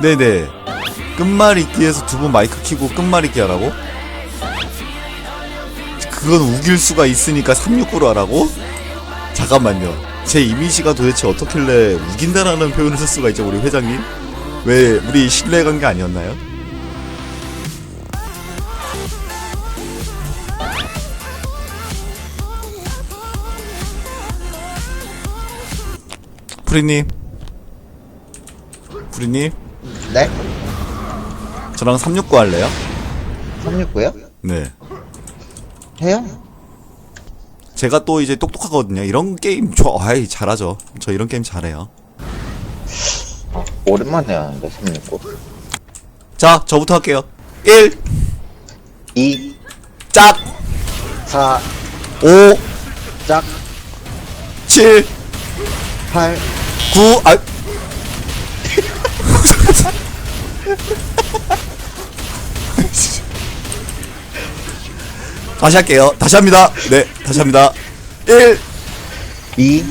네네. 끝말잇기에서 두 분 마이크 키고 끝말잇기 하라고? 그건 우길 수가 있으니까 369로 하라고? 잠깐만요. 제 이미지가 도대체 어떻길래 우긴다라는 표현을 쓸 수가 있죠, 우리 회장님? 왜 우리 신뢰관계 아니었나요? 프리님, 프리님, 네? 저랑 369 할래요? 369요? 네. 해요? 제가 또 이제 똑똑하거든요. 이런 게임 저 아이 잘하죠. 저 이런 게임 잘해요. 아, 오랜만에 하는데, 369. 자, 저부터 할게요. 1 2, 짝, 4, 5 짝, 7 8, 9 아. 다시 할게요. 다시 합니다. 네, 다시 합니다. 1 2,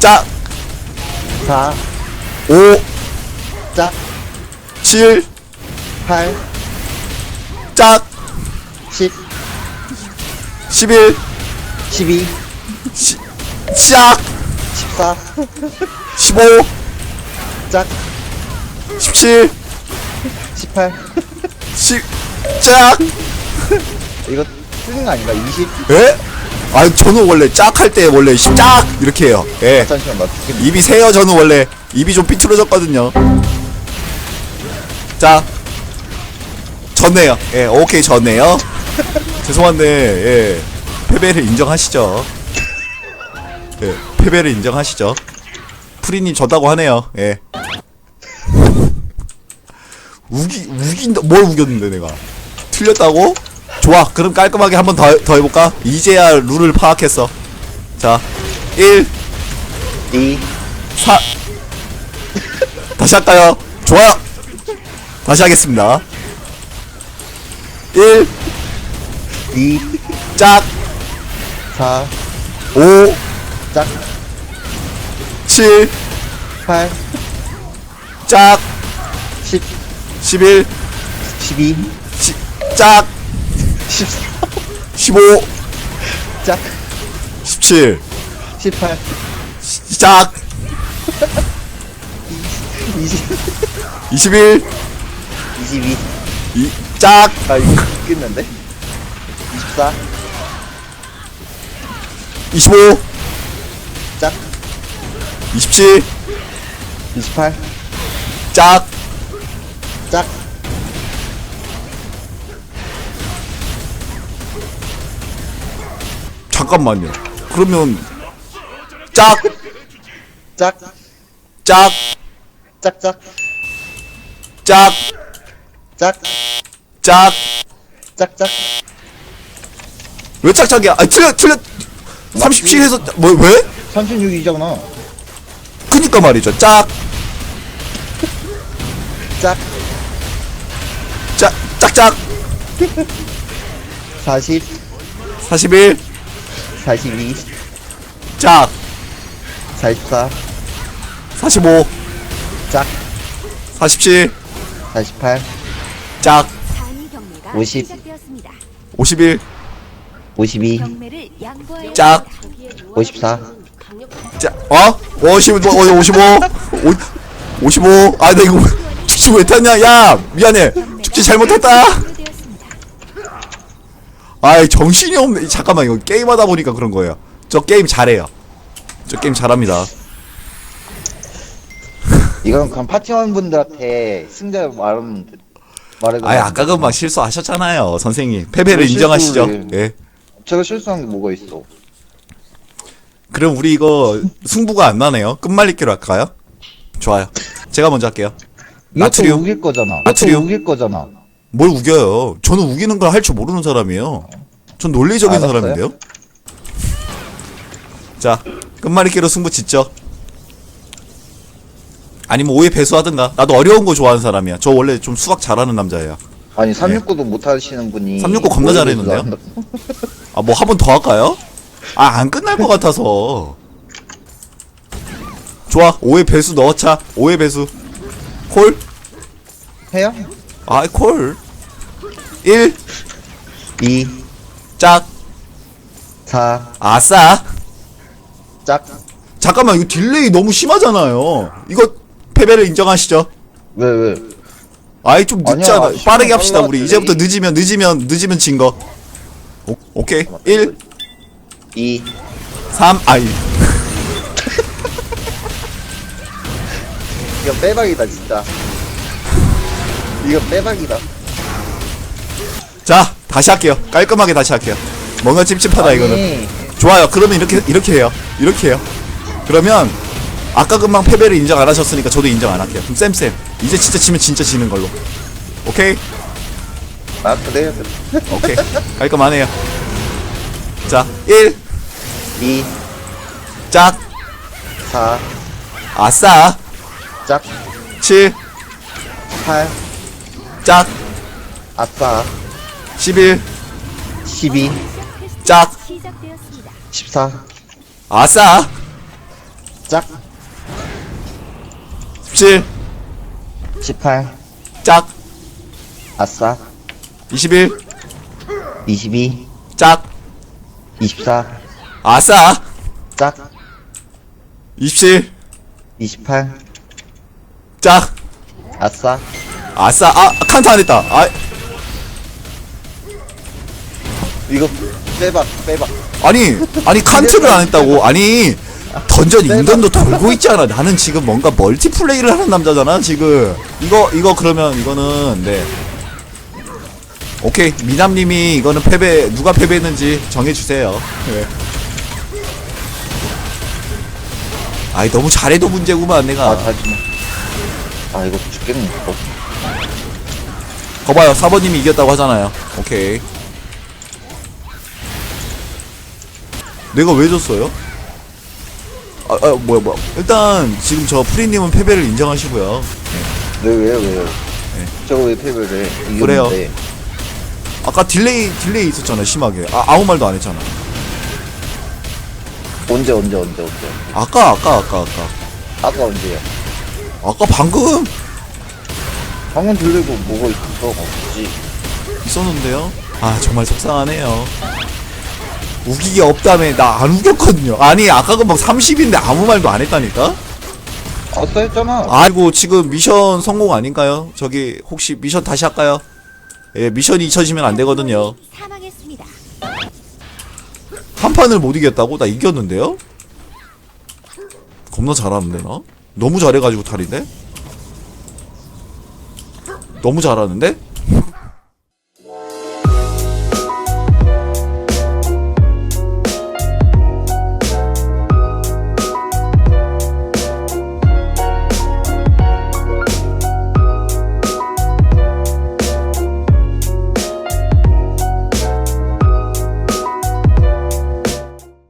짝, 4, 5 짝, 7 8, 짝, 10, 11 12, 시, 짝, 14, 15 짝, 17 18. 10 짝. 이거 쓰는 거 아닌가? 20? 예? 아 저는 원래 짝 할 때 원래 짝 이렇게 해요. 예. 잠시만, 나 죽겠네. 입이 세요 저는 원래 입이 좀 삐뚤어졌거든요. 자 졌네요. 예, 오케이 졌네요. 죄송한데 예, 패배를 인정하시죠. 예, 패배를 인정하시죠. 프리님 졌다고 하네요. 예. 우기 우긴다 뭘 우겼는데 내가? 틀렸다고? 좋아 그럼 깔끔하게 한 번 더 더 해볼까? 이제야 룰을 파악했어. 자 1, 2, 4 다시 할까요? 좋아요. 다시 하겠습니다. 1 2, 짝, 4, 5, 짝, 7, 8, 짝, 10, 11, 12, 시, 짝, 14, 15, 짝, 17, 18, 짝, 20, 21, 22. 이, 짝, 아, 이거 죽겠는데? 24, 25, 짝, 27, 28, 짝, 짝, 잠깐만요. 그러면 짝, 짝, 짝, 짝, 짝, 짝, 짝, 짝. 짝, 짝. 왜 짝짝이야? 아, 틀려, 틀려. 37에서 뭐 왜? 36이잖아. 그니까 말이죠. 짝, 짝, 짝, 짝짝. 40, 41, 42, 짝, 44, 45, 짝, 47, 48, 짝, 경매가 50. 시작되었습니다. 51, 52, 경매를 양보해야 짝, 54, 짝, 어? 55, 어, 55, 오, 55. 아, 나 이거 축지 왜 탔냐? 야, 미안해. 축지 잘못했다. 아이, 정신이 없네. 잠깐만, 이거 게임하다 보니까 그런 거예요. 저 게임 잘해요. 저 게임 잘합니다. 이건 그냥 파티원 분들한테 승자 말하면 말해도 아이, 아까 그막 실수하셨잖아요, 선생님. 패배를 뭘 인정하시죠. 실수를. 예. 제가 실수한 게 뭐가 있어? 그럼 우리 이거 승부가 안 나네요. 끝말잇기로 할까요? 좋아요. 제가 먼저 할게요. 이것도 나트륨. 우길 거잖아. 나트륨. 우길 거잖아. 뭘 우겨요? 저는 우기는 걸 할 줄 모르는 사람이에요. 전 논리적인 알았어요. 사람인데요. 자, 끝말잇기로 승부 짓죠. 아니면 오해 배수하든가. 나도 어려운 거 좋아하는 사람이야. 저 원래 좀 수학 잘하는 남자예요. 아니 369도 못 하시는 분이 369 겁나 뭘 잘했는데요? 아, 뭐 한 번 더 할까요? 아, 안 끝날 것 같아서. 좋아, 오해 배수 넣어차. 오해 배수. 콜? 해요? 아이 콜 1, 2, 짝, 4, 아싸 짝. 잠깐만 이거 딜레이 너무 심하잖아요 이거 패배를 인정하시죠? 왜, 왜? 아이 좀 아니야, 늦잖아 시간 빠르게 합시다 빨라, 우리 딜레이. 이제부터 늦으면 늦으면 늦으면 진 거 오케이 1 2, 3 아이 이거 빼박이다, 진짜. 이거 빼박이다. 자 다시 할게요. 깔끔하게 다시 할게요. 뭔가 찝찝하다 이거는. 좋아요. 그러면 이렇게 이렇게 해요. 이렇게 해요. 그러면 아까 금방 패배를 인정 안 하셨으니까 저도 인정 안 할게요. 그럼 쌤쌤. 이제 진짜 치면 진짜 지는 걸로. 오케이? 아, 그래요. 오케이. 깔끔하네요. 자 1, 2, 짝, 4, 아싸. 짝. 7, 8, 짝, 아싸. 11, 12, 짝, 시작되었습니다. 14, 아싸. 짝. 17, 18, 짝, 아싸. 21, 22, 짝, 24, 아싸. 짝. 27, 28, 짝, 아싸. 아싸. 아 칸트 안 했다. 아 이거 빼박, 빼박. 아니 아니 칸트를 안 했다고. 아니 던전 인던도 돌고 있잖아. 나는 지금 뭔가 멀티플레이를 하는 남자잖아 지금. 이거 이거 그러면 이거는 네. 오케이. 미남님이 이거는 패배 누가 패배했는지 정해주세요. 네. 아이 너무 잘해도 문제구만 내가. 아, 다시. 아, 이거 죽겠네, 이거. 거봐요. 사번님이 이겼다고 하잖아요. 오케이 내가 왜 졌어요? 아, 아 뭐야 뭐야 일단 지금 저 프리님은 패배를 인정하시고요 왜, 왜요, 왜요? 네. 저거 왜 패배를 해? 이겼는데. 그래요. 아까 딜레이 딜레이 있었잖아 심하게 아, 아무 말도 안 했잖아 언제, 언제, 언제, 언제. 아까 아까 아까 아까 아까 언제요? 아까 방금 방금 들리고 뭐가 있어? 없지. 있었는데요 아 정말 속상하네요 우기기 없다며 나 안 우겼거든요 아니 아까 금방 30인데 아무 말도 안 했다니까 아싸 했잖아. 아이고 지금 미션 성공 아닌가요? 저기 혹시 미션 다시 할까요? 예 미션이 잊혀지면 안 되거든요 사망했습니다. 한 판을 못 이겼다고? 나 이겼는데요? 겁나 잘하는데 나? 너무 잘해가지고 탈인데? 너무 잘하는데?